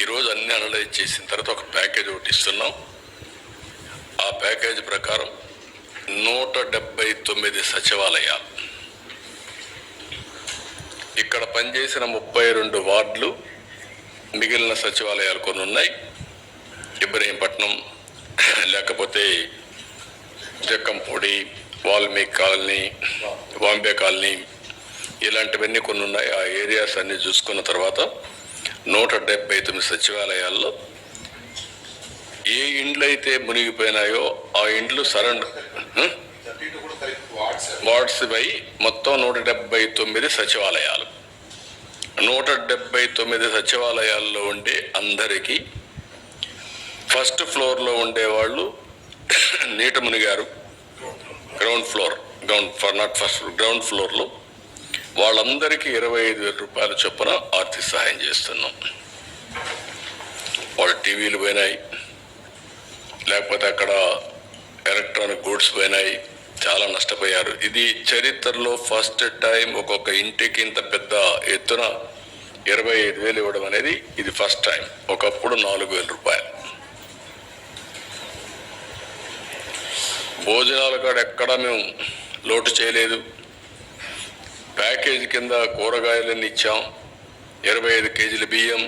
ఈరోజు అన్ని అనలైజ్ చేసిన తర్వాత ఒక ప్యాకేజ్ ఒకటి ఇస్తున్నాం. ఆ ప్యాకేజ్ ప్రకారం నూట డెబ్బై తొమ్మిది సచివాలయాలు. ఇక్కడ పనిచేసిన ముప్పై రెండు వార్డులు మిగిలిన సచివాలయాలు కొన్ని ఉన్నాయి. ఇబ్రహీంపట్నం లేకపోతే జక్కంపూడి వాల్మీకి కాలనీ బాంబే కాలనీ ఇలాంటివన్నీ కొన్ని ఉన్నాయి. ఆ ఏరియాస్ అన్ని చూసుకున్న తర్వాత నూట డెబ్బై తొమ్మిది సచివాలయాల్లో ఏ ఇండ్లు అయితే మునిగిపోయినాయో ఆ ఇండ్లు సరెండర్ వార్డ్స్ పై మొత్తం నూట డెబ్బై తొమ్మిది సచివాలయాలు. నూట డెబ్బై తొమ్మిది సచివాలయాల్లో ఉండే అందరికీ ఫస్ట్ ఫ్లోర్లో ఉండేవాళ్ళు నీట మునిగారు. Ground floor ground for not first ground ఫ్లోర్లో వాళ్ళందరికీ ఇరవై ఐదు వేల రూపాయల చొప్పున ఆర్థిక సహాయం చేస్తున్నాం. వాళ్ళ టీవీలు పోయినాయి. లేకపోతే అక్కడ ఎలక్ట్రానిక్ గూడ్స్ పోయినాయి. చాలా నష్టపోయారు. ఇది చరిత్రలో ఫస్ట్ టైం ఒక్కొక్క ఇంటికి ఇంత పెద్ద ఎత్తున ఇరవై ఐదు వేలు ఇవ్వడం అనేది ఇది ఫస్ట్ టైం. ఒకప్పుడు నాలుగు వేల రూపాయలు. భోజనాల కాడ ఎక్కడా మేము లోటు చేయలేదు. ప్యాకేజ్ కింద కూరగాయలన్నీ ఇచ్చాం. ఇరవై ఐదు కేజీల బియ్యం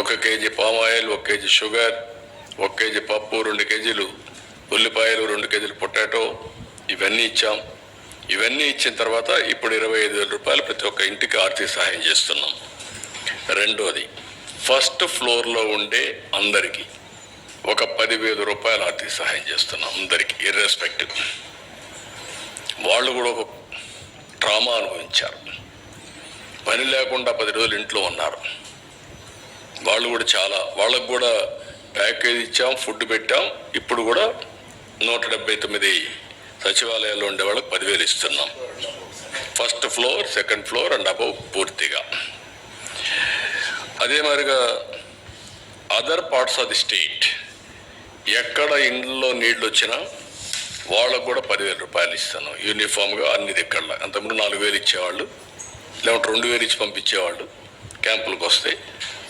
ఒక కేజీ పామాయిల్ ఒక కేజీ షుగర్ ఒక కేజీ పప్పు రెండు కేజీలు ఉల్లిపాయలు రెండు కేజీలు పొటాటో ఇవన్నీ ఇచ్చాం. ఇవన్నీ ఇచ్చిన తర్వాత ఇప్పుడు ఇరవై ఐదు వేల రూపాయలు ప్రతి ఒక్క ఇంటికి ఆర్థిక సహాయం చేస్తున్నాం. రెండోది ఫస్ట్ ఫ్లోర్లో ఉండే అందరికీ ఒక పదివేల రూపాయలు ఆర్థిక సహాయం చేస్తున్నాం అందరికీ ఇర్రెస్పెక్టివ్ వాళ్ళు కూడా ఒక ట్రామా అనుభవించారు. పని లేకుండా పది రోజులు ఇంట్లో ఉన్నారు. వాళ్ళు కూడా చాలా వాళ్ళకు కూడా ప్యాకేజ్ ఇచ్చాం ఫుడ్ పెట్టాం. ఇప్పుడు కూడా నూట డెబ్బై తొమ్మిది సచివాలయాల్లో ఉండే వాళ్ళకి పదివేలు ఇస్తున్నాం. First floor second floor and above పూర్తిగా. అదే మాదిరిగా other parts of the state. ఎక్కడ ఇండ్లలో నీళ్ళు వచ్చినా వాళ్ళకు కూడా పదివేల రూపాయలు ఇస్తాను. యూనిఫామ్గా అన్ని దగ్గరలో అంతకుముందు నాలుగు వేలు ఇచ్చేవాళ్ళు లేకుంటే రెండు వేలు ఇచ్చి పంపించేవాళ్ళు క్యాంపులకు వస్తే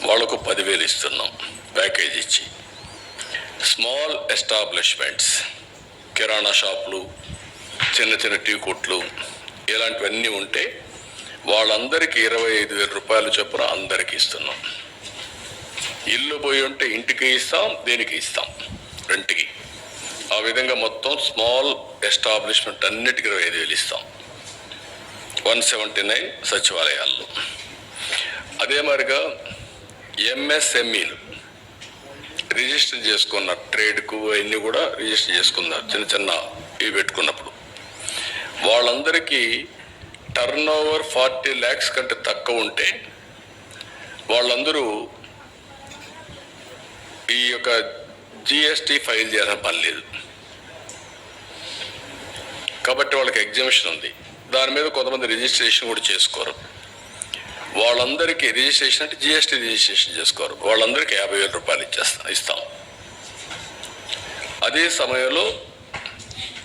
వాళ్ళకు పదివేలు ఇస్తున్నాం ప్యాకేజ్ ఇచ్చి. స్మాల్ ఎస్టాబ్లిష్మెంట్స్ కిరాణా షాపులు చిన్న చిన్న టీ కొట్లు ఇలాంటివన్నీ ఉంటే వాళ్ళందరికీ ఇరవై ఐదు వేల రూపాయలు చొప్పున అందరికీ ఇస్తున్నాం. ఇల్లు పోయి ఉంటే ఇంటికి ఇస్తాం దేనికి ఇస్తాం. రెంట్కి ఆ విధంగా మొత్తం స్మాల్ ఎస్టాబ్లిష్మెంట్ అన్నిటికీ ఇరవై ఐదు వేలు ఇస్తాం. వన్ సెవెంటీ నైన్ సచివాలయాల్లో. అదే మాదిరిగా ఎంఎస్ఎంఈలు రిజిస్టర్ చేసుకున్న ట్రేడ్కు అవన్నీ కూడా రిజిస్టర్ చేసుకున్నారు. చిన్న చిన్న ఇవి పెట్టుకున్నప్పుడు. వాళ్ళందరికీ టర్న్ ఓవర్ ఫార్టీ ల్యాక్స్ కంటే తక్కువ ఉంటే వాళ్ళందరూ ఈ యొక్క జిఎస్టీ ఫైల్ చేసిన పని లేదు. కాబట్టి వాళ్ళకి ఎగ్జిబిషన్ ఉంది. దాని మీద కొంతమంది రిజిస్ట్రేషన్ కూడా చేసుకోరు. వాళ్ళందరికీ రిజిస్ట్రేషన్ అంటే జిఎస్టీ రిజిస్ట్రేషన్ చేసుకోరు. వాళ్ళందరికీ యాభై వేల రూపాయలు ఇచ్చేస్తాం ఇస్తాం. అదే సమయంలో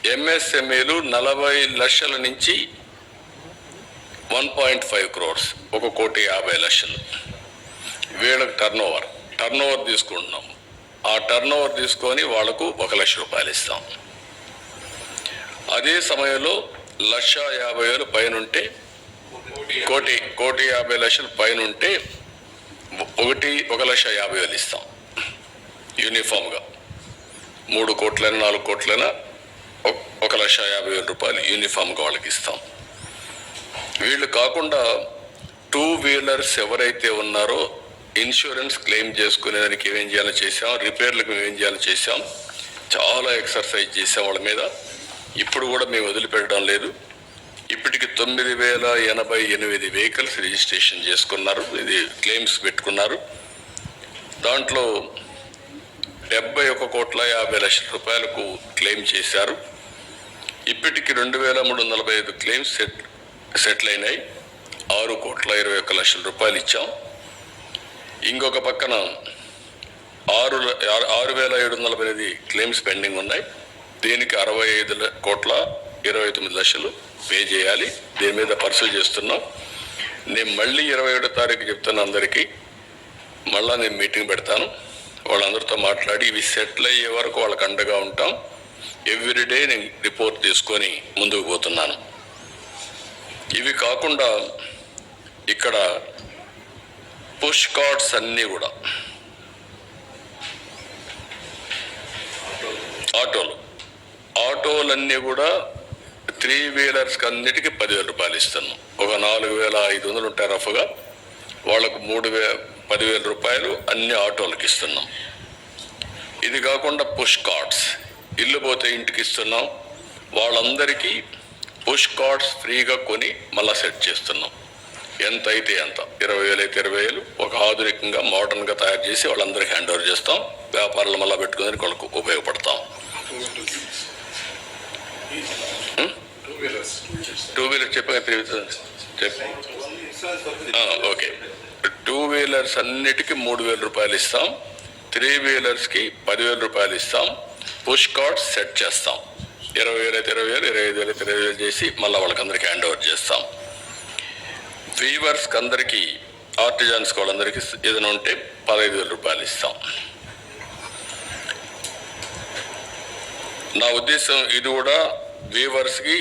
ఎంఎస్ఎంఏలు నలభై లక్షల నుంచి వన్ పాయింట్ ఫైవ్ క్రోర్స్. ఒక కోటి యాభై లక్షలు. వీళ్ళకి టర్న్ ఓవర్ టర్న్ ఓవర్ తీసుకుంటున్నాం ఆ టర్న్ ఓవర్ తీసుకొని వాళ్ళకు ఒక లక్ష రూపాయలు ఇస్తాం. అదే సమయంలో లక్ష యాభై వేలు పైన ఉంటే కోటి కోటి యాభై లక్షలు పైన ఉంటే ఒకటి ఒక లక్ష యాభై వేలు ఇస్తాం. యూనిఫామ్గా. మూడు కోట్లైనా నాలుగు కోట్లైనా ఒక- లక్ష యాభై వేల రూపాయలు యూనిఫామ్గా వాళ్ళకి ఇస్తాం. వీళ్ళు కాకుండా టూ వీలర్స్ ఎవరైతే ఉన్నారో ఇన్సూరెన్స్ క్లెయిమ్ చేసుకునేదానికి ఏమేం చేయాలో చేసాం రిపేర్లకు ఏమేం చేయాలో చేసాం చాలా ఎక్సర్సైజ్ చేసాం వాళ్ళ మీద. ఇప్పుడు కూడా మేము వదిలిపెట్టడం లేదు. ఇప్పటికి తొమ్మిది వేల ఎనభై ఎనిమిది వెహికల్స్ రిజిస్ట్రేషన్ చేసుకున్నారు. ఇది క్లెయిమ్స్ పెట్టుకున్నారు. దాంట్లో డెబ్బై ఒక కోట్ల యాభై లక్షల రూపాయలకు క్లెయిమ్ చేశారు. ఇప్పటికి రెండు వేల మూడు వందల నలభై ఐదు క్లెయిమ్స్ సెట్ సెటిల్ అయినాయి. ఆరు కోట్ల ఇరవై ఒక్క లక్షల రూపాయలు ఇచ్చాం. ఇంకొక పక్కన ఆరు ఆరు- ఆరు వేల ఏడు వందల నలభై ఎనిమిది క్లెయిమ్స్ పెండింగ్ ఉన్నాయి. దీనికి అరవై ఐదు కోట్ల ఇరవై తొమ్మిది లక్షలు పే చేయాలి. దీని మీద పర్సూ చేస్తున్నాం. నేను మళ్ళీ ఇరవై ఏడో తారీఖు చెప్తాను అందరికీ మళ్ళా నేను మీటింగ్ పెడతాను. వాళ్ళందరితో మాట్లాడి ఇవి సెటిల్ అయ్యే వరకు వాళ్ళకి అండగా ఉంటాం. ఎవ్రీడే నేను రిపోర్ట్ తీసుకొని ముందుకు పోతున్నాను. ఇవి కాకుండా ఇక్కడ పుష్ కార్డ్స్ అన్నీ కూడా. ఆటోలు. ఆటోలన్నీ కూడా త్రీ వీలర్స్కి అన్నిటికీ పదివేల రూపాయలు ఇస్తున్నాం. ఒక నాలుగు వేల ఐదు వందలు ఉంటాయి రఫ్గా. వాళ్ళకు మూడు వే పదివేల రూపాయలు అన్ని ఆటోలకు ఇస్తున్నాం. ఇది కాకుండా పుష్ కార్డ్స్. ఇల్లు పోతే ఇంటికి ఇస్తున్నాం. వాళ్ళందరికీ పుష్ కార్డ్స్ ఫ్రీగా కొని మళ్ళీ సెట్ చేస్తున్నాం. ఎంత అయితే ఎంత ఇరవై వేలు అయితే ఇరవై వేలు. ఒక ఆధునికంగా మోడర్న్గా తయారు చేసి వాళ్ళందరికీ హ్యాండ్ ఓవర్ చేస్తాం. వ్యాపారాలు మళ్ళీ పెట్టుకుని వాళ్ళకు ఉపయోగపడతాం. టూ వీలర్ చెప్పగా ఓకే. టూ వీలర్స్ అన్నిటికీ మూడు వేల రూపాయలు ఇస్తాం. త్రీ వీలర్స్కి పదివేల రూపాయలు ఇస్తాం. పుష్ కార్డ్స్ సెట్ చేస్తాం. ఇరవై వేలు అయితే ఇరవై వేలు ఇరవై ఐదు వేలు అయితే ఇరవై వేలు చేసి మళ్ళీ వాళ్ళకి అందరికీ హ్యాండ్ ఓవర్ చేస్తాం. వీవర్స్కి అందరికీ ఆర్టిజాన్స్ వాళ్ళందరికీ ఏదైనా ఉంటే పదహైదు వేల రూపాయలు ఇస్తాం నా ఉద్దేశం ఇది కూడా వీవర్స్కి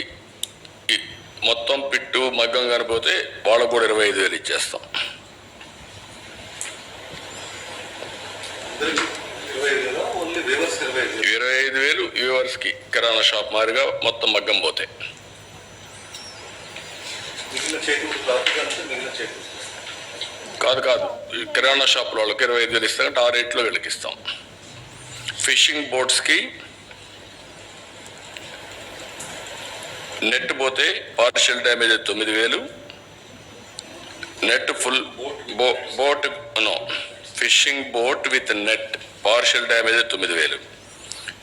మొత్తం పిట్టు మగ్గం కనిపోతే వాళ్ళకు కూడా ఇరవై ఐదు వేలు ఇచ్చేస్తాం ఇరవై ఐదు వేలు. ఇరవై ఐదు వేలు వ్యూవర్స్కి కిరాణా షాప్ మారిగా మొత్తం మగ్గం పోతాయి మిగిలిన మిగిలిన కాదు కాదు. కిరాణా షాప్ వాళ్ళకి ఇరవై ఐదు వేలు ఇస్తారంటే ఆ రేట్లో వీళ్ళకి ఇస్తాం. ఫిషింగ్ బోట్స్కి నెట్ పోతే పార్షియల్ డ్యామేజ్ తొమ్మిది వేలు. నెట్ ఫుల్ బో boat no fishing boat with net partial damage తొమ్మిది వేలు.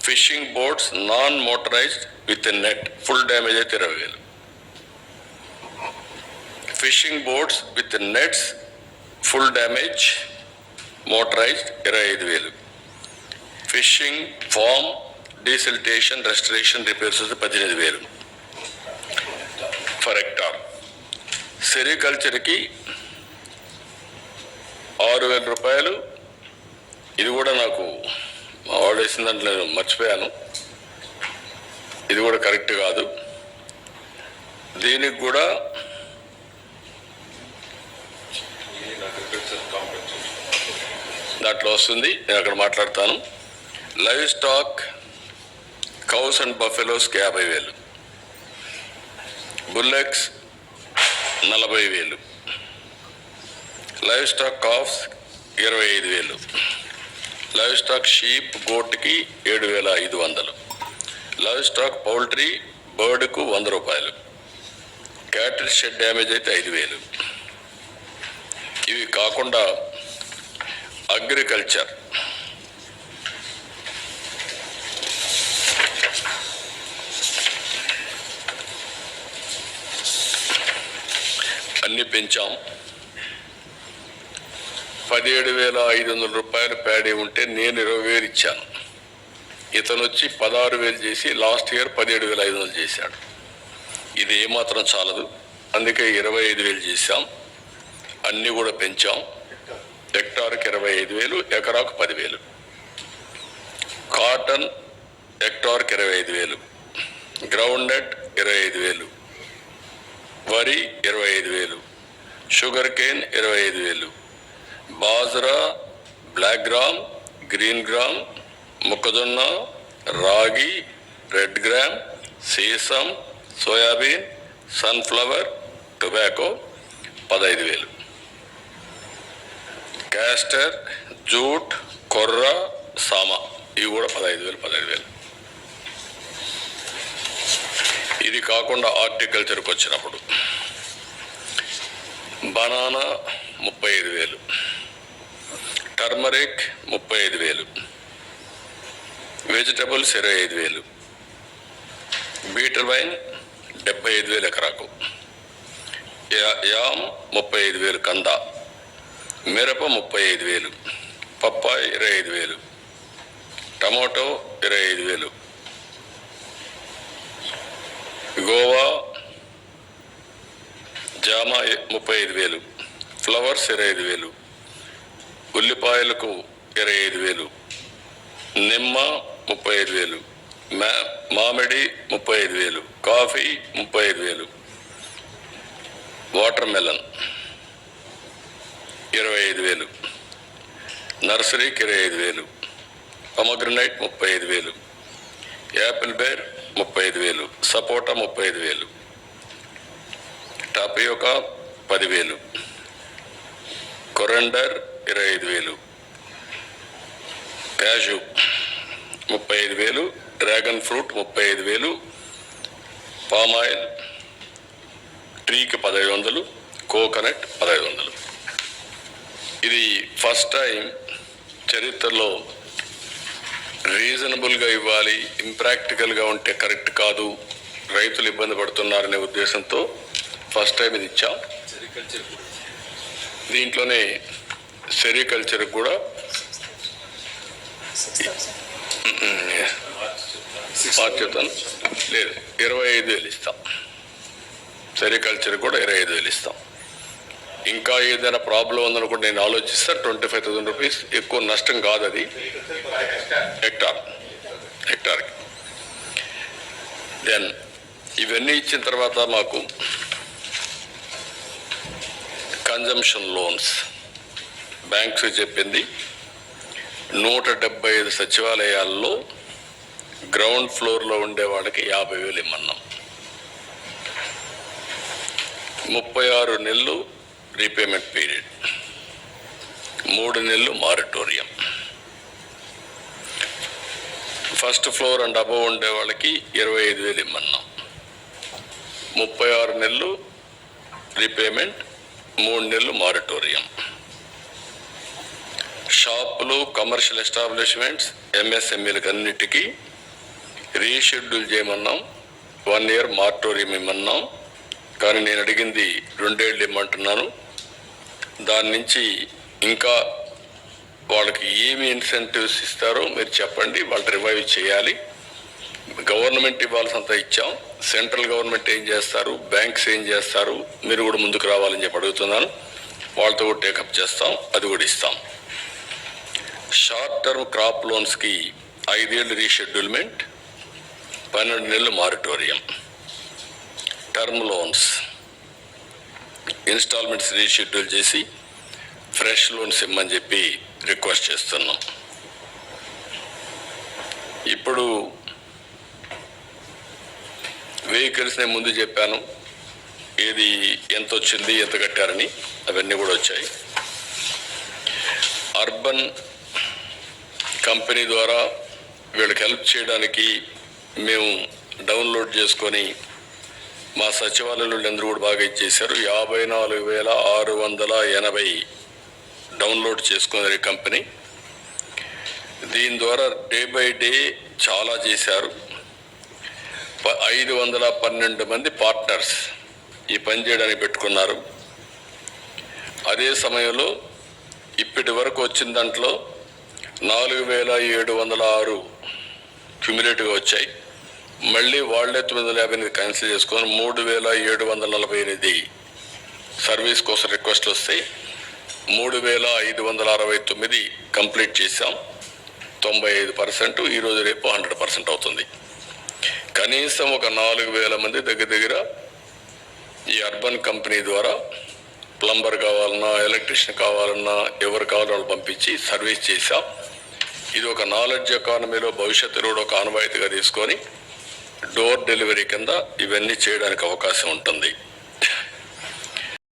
Fishing boats non motorised with net full damage అయితే ఇరవై వేలు. Fishing boats with nets full damage motorised ఇరవై ఐదు వేలు. Fishing farm desiltation restoration repairs పద్దెనిమిది వేలు. For hectare. సెరికల్చర్కి ఆరు వేల రూపాయలు. ఇది కూడా నాకు మా వాడు వేసిన దాంట్లో నేను మర్చిపోయాను. ఇది కూడా కరెక్ట్ కాదు. దీనికి కూడా అగ్రికల్చర్ కాంపెన్సేషన్ దాంట్లో వస్తుంది. నేను అక్కడ మాట్లాడతాను. లైవ్ స్టాక్ కౌస్ అండ్ బఫెలోస్కి యాభై వేలు. బుల్లెక్స్ నలభై వేలు. లైవ్ స్టాక్ కాఫ్స్ ఇరవై ఐదు వేలు. లైవ్ స్టాక్ షీప్ గోట్కి ఏడు వేల ఐదు వందలు. లైవ్ స్టాక్ పౌల్ట్రీ బర్డ్కు వంద రూపాయలు. క్యాటిల్ షెడ్ డ్యామేజ్ అయితే ఐదు వేలు. ఇవి కాకుండా అగ్రికల్చర్. అన్ని పెంచాం. పదిహేడు వేల ఐదు వందల రూపాయలు ప్యాడీ ఉంటే నేను ఇరవై వేలు ఇచ్చాను. ఇతను వచ్చి పదహారు వేలు చేసి లాస్ట్ ఇయర్ పదిహేడు వేల ఐదు వందలు చేశాడు. ఇది ఏమాత్రం చాలదు. అందుకే ఇరవై ఐదు వేలు చేశాం. అన్నీ కూడా పెంచాం. హెక్టార్కి ఇరవై ఐదు వేలు ఎకరాకు పదివేలు కాటన్ హెక్టార్కి ఇరవై ఐదు వేలు. గ్రౌండ్నట్ ఇరవై ఐదు వేలు. వరి ఇరవై ఐదు వేలు. షుగర్ కేన్ ఇరవై ఐదు వేలు. Bajra black gram green gram మొక్కజొన్న రాగి రెడ్ గ్రామ్ సీసం సోయాబీన్ సన్ఫ్లవర్ టొబాకో పదహైదు వేలు. క్యాస్టర్ జూట్ కొర్ర సామ. ఇవి కూడా పదహైదు వేలు పదహైదు వేలు. ఇది కాకుండా హార్టికల్చర్కి వచ్చినప్పుడు బనానా ముప్పై ఐదు వేలు. టర్మరిక్ ముప్పై ఐదు వేలు. వెజిటబుల్స్ ఇరవై ఐదు వేలు. బీటర్ వైన్ డెబ్బై ఐదు వేలు ఎకరాకు. యా- యామ్ ముప్పై ఐదు వేలు కంద. మిరప ముప్పై ఐదు వేలు పప్పాయి ఇరవై ఐదు వేలు టమాటో ఇరవై ఐదు వేలు గోవా జామ ముప్పై ఐదు వేలు ఫ్లవర్స్ ఇరవై ఐదు వేలు ఉల్లిపాయలకు ఇరవై ఐదు వేలు నిమ్మ ముప్పై ఐదు వేలు మా మామిడి ముప్పై ఐదు వేలు కాఫీ ముప్పై ఐదు వేలు వాటర్ మెలన్ ఐదు వేలు. నర్సరీకి ఇరవై ఐదు వేలు. పమగ్రనైట్ ముప్పై ఐదు వేలు. యాపిల్ బేర్ ముప్పై ఐదు వేలు. సపోటా ముప్పై ఐదు వేలు. టాపియోకా పదివేలు కొరండర్ ఇరవై ఐదు వేలు. క్యాషు ముప్పై ఐదు వేలు. డ్రాగన్ ఫ్రూట్ ముప్పై ఐదు వేలు. పామాయిల్ ట్రీకి పదహైదు వందలు. కోకోనట్ పదహైదు వందలు. ఇది ఫస్ట్ టైం చరిత్రలో రీజనబుల్గా ఇవ్వాలి ఇంప్రాక్టికల్గా ఉంటే కరెక్ట్ కాదు రైతులు ఇబ్బంది పడుతున్నారనే ఉద్దేశంతో ఫస్ట్ టైం ఇది ఇచ్చాం. సెరికల్చర్ దీంట్లోనే సెరికల్చర్ కూడా బాధ్యతను లేదు ఇరవై ఐదు వేలు ఇస్తాం. సెరికల్చర్ కూడా ఇరవై ఐదు వేలు ఇస్తాం. ఇంకా ఏదైనా ప్రాబ్లం ఉందనుకుంటే నేను ఆలోచిస్తే. ట్వంటీ ఫైవ్ థౌసండ్ రూపీస్ ఎక్కువ నష్టం కాదు అది. హెక్టార్. హెక్టార్కి దెన్ ఇవన్నీ ఇచ్చిన తర్వాత మాకు కన్జంప్షన్ లోన్స్ బ్యాంక్స్ చెప్పింది నూట డెబ్బై ఐదు సచివాలయాల్లో గ్రౌండ్ ఫ్లోర్లో ఉండే వాళ్ళకి యాభై వేలు ఇమ్మన్నాం. ముప్పై ఆరు నెలలు రీపేమెంట్ పీరియడ్ మూడు నెలలు moratorium first floor and above ఉండే వాళ్ళకి ఇరవై ఐదు వేలు ఇమ్మన్నాం. ముప్పై ఆరు నెలలు రీపేమెంట్ మూడు నెలలు మారిటోరియం షాపులు కమర్షియల్ ఎస్టాబ్లిష్మెంట్స్ ఎంఎస్ఎంఈలకు అన్నిటికీ రీషెడ్యూల్ చేయమన్నాం. వన్ ఇయర్ మారిటోరియం ఇమ్మన్నాం. కానీ నేను అడిగింది రెండేళ్ళు ఇమ్మంటున్నాను దాని నుంచి ఇంకా వాళ్ళకి ఏమి ఇన్సెంటివ్స్ ఇస్తారో మీరు చెప్పండి వాళ్ళు రివైవ్ చేయాలి. గవర్నమెంట్ ఇవ్వాల్సినంత ఇచ్చాం. సెంట్రల్ గవర్నమెంట్ ఏం చేస్తారు? బ్యాంక్స్ ఏం చేస్తారు? మీరు కూడా ముందుకు రావాలని చెప్పి అడుగుతున్నాను. వాళ్ళతో కూడా టేకప్ చేస్తాం. అది కూడా ఇస్తాం. షార్ట్ టర్మ్ క్రాప్ లోన్స్కి ఐదేళ్ళు రీషెడ్యూల్మెంట్ పన్నెండు నెలలు moratorium term loans installments reschedule చేసి ఫ్రెష్ లోన్స్ ఇమ్మని చెప్పి రిక్వెస్ట్ చేస్తున్నాం. ఇప్పుడు వెహికల్స్ నేను ముందు చెప్పాను ఏది ఎంత వచ్చింది ఎంత కట్టారని అవన్నీ కూడా వచ్చాయి. అర్బన్ కంపెనీ ద్వారా వీళ్ళకి హెల్ప్ చేయడానికి మేము డౌన్లోడ్ చేసుకొని మా సచివాలయంలో అందరూ కూడా బాగా ఇచ్చేశారు. యాభై నాలుగు వేల ఆరు వందల ఎనభై డౌన్లోడ్ చేసుకున్నారు ఈ కంపెనీ. దీని ద్వారా డే బై డే చాలా చేశారు. ప- ఐదు వందల పన్నెండు మంది పార్ట్నర్స్ ఈ పని చేయడానికి పెట్టుకున్నారు. అదే సమయంలో ఇప్పటి వరకు వచ్చిన దాంట్లో నాలుగు వేల ఏడు వందల ఆరు క్యుములేటివ్గా వచ్చాయి. మళ్ళీ వాళ్ళే తొమ్మిది వందల యాభై ఎనిమిది క్యాన్సిల్ చేసుకొని మూడు వేల ఏడు వందల నలభై ఎనిమిది సర్వీస్ కోసం రిక్వెస్ట్ వస్తాయి మూడు వేల ఐదు వందల అరవై తొమ్మిది కంప్లీట్ చేశాం. తొంభై ఐదు పర్సెంట్ ఈరోజు రేపు హండ్రెడ్ పర్సెంట్ అవుతుంది. కనీసం ఒక నాలుగు వేల మంది దగ్గర దగ్గర ఈ అర్బన్ కంపెనీ ద్వారా ప్లంబర్ కావాలన్నా ఎలక్ట్రీషియన్ కావాలన్నా ఎవరు కావాలో వాళ్ళు పంపించి సర్వీస్ చేశాం. ఇది ఒక నాలెడ్జ్ ఎకానమీలో భవిష్యత్తులో కూడా ఒక ఆనవాయితీగా తీసుకొని డోర్ డెలివరీ కింద ఇవన్నీ చేయడానికి అవకాశం ఉంటుంది.